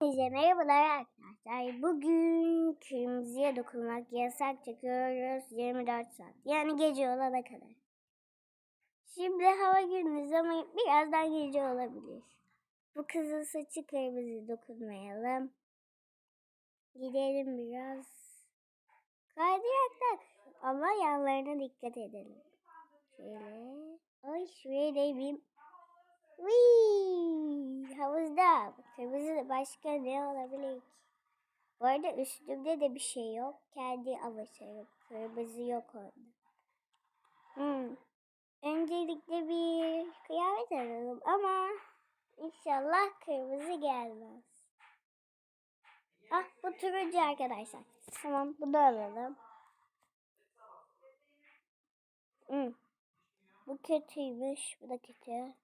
Herkese merhabalar arkadaşlar. Bugün kırmızıya dokunmak yasak çekiyoruz 24 saat. Yani gece olana kadar. Şimdi hava gündüz ama birazdan gece olabilir. Bu kızın saçı kırmızı dokunmayalım. Gidelim biraz. Kaydıyaklar ama yanlarına dikkat edelim. Şöyle. Ay şuraya değmeyeyim. Wii, havuzda. Kırmızı başka ne olabilir ki? Bu arada üstümde de bir şey yok. Kendi avatarım. Kırmızı yok orada. Hmm. Öncelikle bir kıyafet alalım ama inşallah kırmızı gelmez. Ah bu turuncu arkadaşlar. Tamam bunu alalım. Hmm. Bu kötüymüş. Bu da kötü.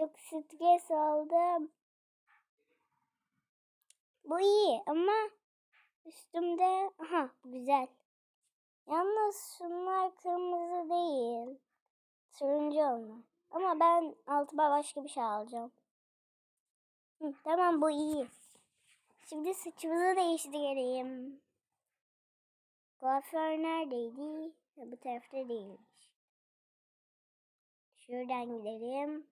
Çok stres oldum. Bu iyi ama üstümde aha güzel. Yalnız şunlar kırmızı değil. Turuncu onlar. Ama ben altıma başka bir şey alacağım. Hı, tamam bu iyi. Şimdi saçımızı değiştirelim. Kuaför neredeydi? Bu tarafta değilmiş. Şuradan gidelim.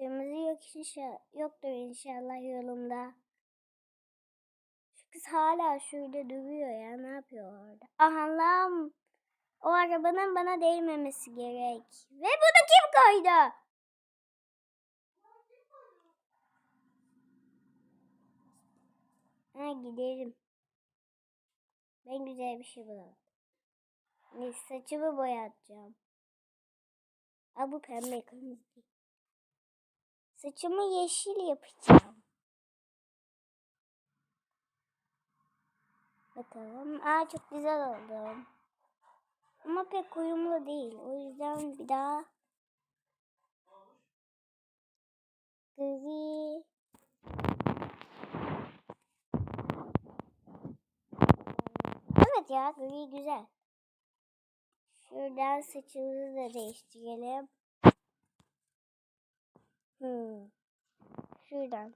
Kırmızı yok inşallah. Yoktur inşallah yolumda. Kız hala şurada duruyor ya. Ne yapıyor orada? Aha lan. O arabanın bana değmemesi gerek. Ve bunu kim koydu? Ha gidelim. Ben güzel bir şey bulalım. Saçımı boyatacağım. Aa bu pembe kırmızı. Saçımı yeşil yapacağım. Bakalım. Aa çok güzel oldu. Ama pek uyumlu değil. O yüzden bir daha gri Evet ya gri güzel. Şuradan saçımızı da değiştirelim. Şuradan.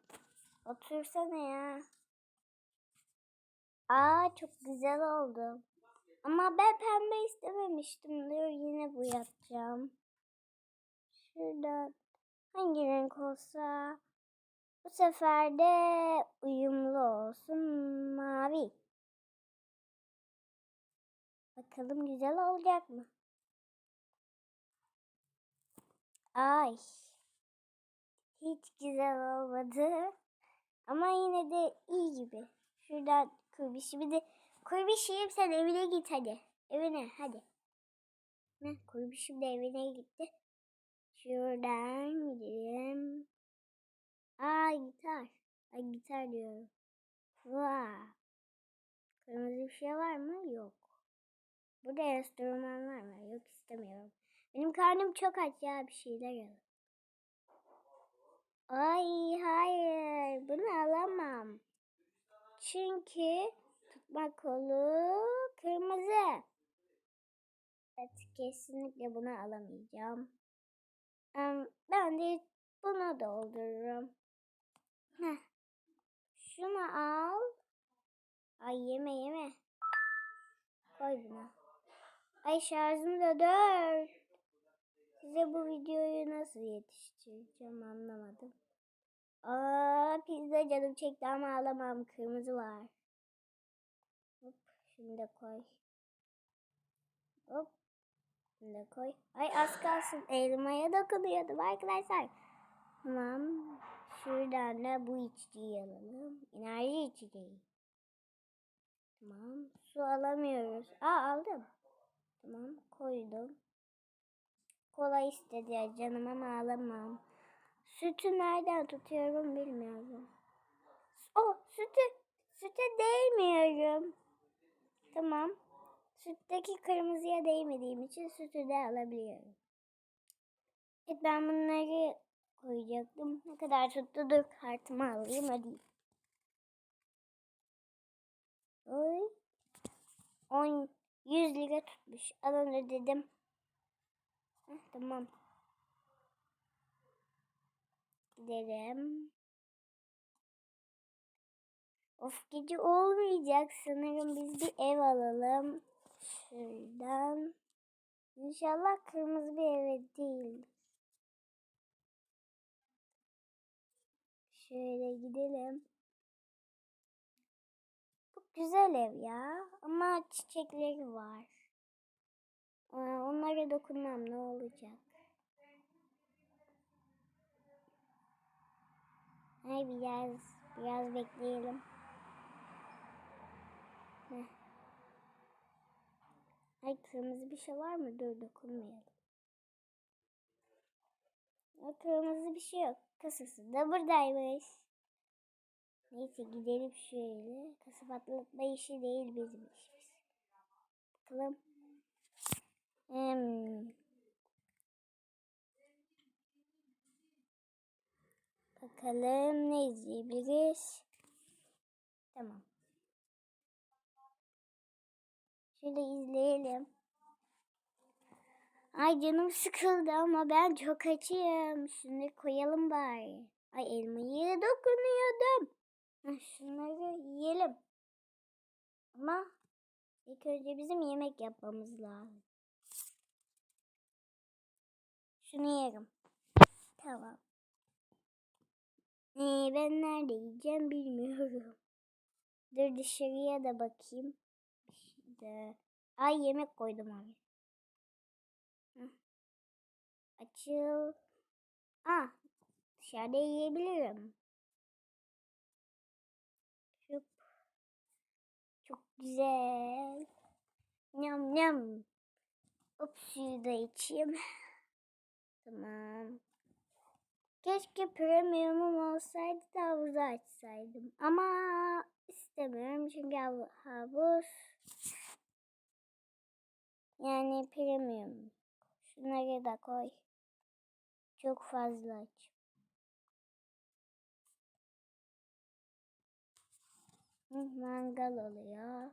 Otursana ya. Aa çok güzel oldu. Ama ben pembe istememiştim diyor. Yine bu yapacağım. Şuradan. Hangi renk olsa. Bu sefer de uyumlu olsun. Mavi. Bakalım güzel olacak mı? Ay. Hiç güzel olmadı. Ama yine de iyi gibi. Şuradan kurbişimi de kurbişim sen evine git hadi. Evine hadi. Ne kurbişim de evine gitti. Şuradan gidelim. Aa gitar. Ay gitar diyorum. Vaa. Kırmızı bir şey var mı? Yok. Burada enstrümanlar var. Yok istemiyorum. Benim karnım çok aç ya bir şeyler alalım. Ay hayır bunu alamam. Çünkü tutma kolu kırmızı. Evet kesinlikle bunu alamayacağım. Ben de bunu doldururum. Heh. Şunu al. Ay yeme yeme. Koy bunu. Ay şarjım da dört. Size bu videoyu nasıl yetiştireceğim anlamadım. Aa pizza canım çekti ama alamam. Kırmızı var. Hop şunu da koy. Hop. Şunu da koy. Ay az kalsın elmaya dokunuyordum arkadaşlar. Tamam. Şuradan da bu içkiyi alalım. Enerji içeceği. Tamam. Su alamıyoruz. Aa aldım. Tamam koydum. Kola istedi canım ama alamam. Sütü nereden tutuyorum bilmiyorum. O sütü süte değmiyorum. Tamam. Sütteki kırmızıya değmediğim için sütü de alabiliyorum. Evet ben bunları koyacaktım. Ne kadar tuttu dur kartımı alayım hadi. Oy. 10 100 lira tutmuş. Alın ödedim. Tamam. Gidelim. Of gece olmayacak sanırım. Biz bir ev alalım. Şuradan. İnşallah kırmızı bir ev değil. Şöyle gidelim. Bu güzel ev ya. Ama çiçekleri var. Aa, Onlara dokunmam ne olacak? Ay biraz biraz bekleyelim. Heh. Ay kırmızı bir şey var mı? Dur dokunmayalım. Ay, kırmızı bir şey yok. Kasası da buradaymış. Neyse gidelim şöyle. Kasa patlatma işi değil bizim işimiz. Bakalım. Hmm. Bakalım ne izleyebiliriz. Tamam. Şöyle izleyelim. Ay canım sıkıldı ama ben çok açım. Şunu koyalım bari. Ay elmayı dokunuyordum. Şunları yiyelim. Ama ilk önce bizim yemek yapmamız lazım. Şunu yerim. Tamam. Ee, ben nerede yiyeceğim bilmiyorum. Dur dışarıya da bakayım. İşte. Ay yemek koydum abi. Hı. Açıl. Ah dışarıda yiyebilirim. Şup. Çok güzel. Nyam nyam. Hop suyu da içeyim. Tamam. Keşke premiumum olsaydı da havuzu açsaydım. Ama istemiyorum çünkü hav- havuz yani premium. Şunları da koy. Çok fazla aç. Mangal oluyor.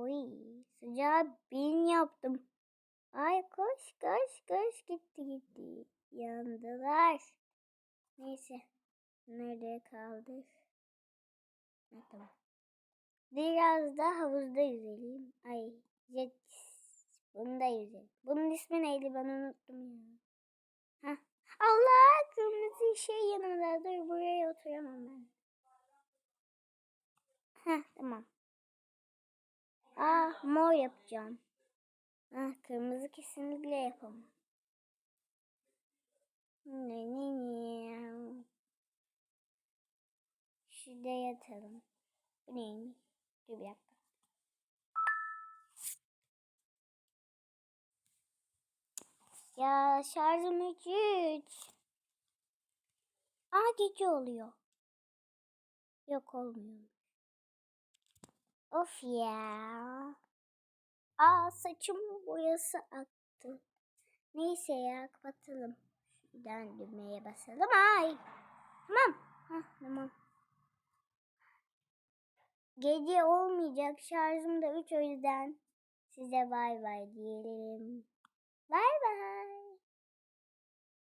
Oy, sıcağı bin yaptım. Ay koş koş koş gitti gitti. Yandılar. Neyse. Nerede kaldık? Ha, tamam. Biraz da havuzda yüzelim. Ay jet. Bunu da yüzelim. Bunun ismi neydi ben unuttum ya. Hah. Allah kırmızı şey yanımda. Dur buraya oturamam ben. Heh tamam. Aa mor yapacağım. Ah kırmızı kesinlikle yapamam. Ne ne ne. Şurada yatalım. Bu neymiş? Dur bir dakika. Ya şarjım hiç hiç. Aa gece oluyor. Yok olmuyor. Of ya. Aa saçımın boyası aktı. Neyse ya kapatalım. Şuradan düğmeye basalım. Ay. Tamam. Hah, tamam. Gece olmayacak. Şarjım da 3 o yüzden size bay bay diyelim. Bay bay.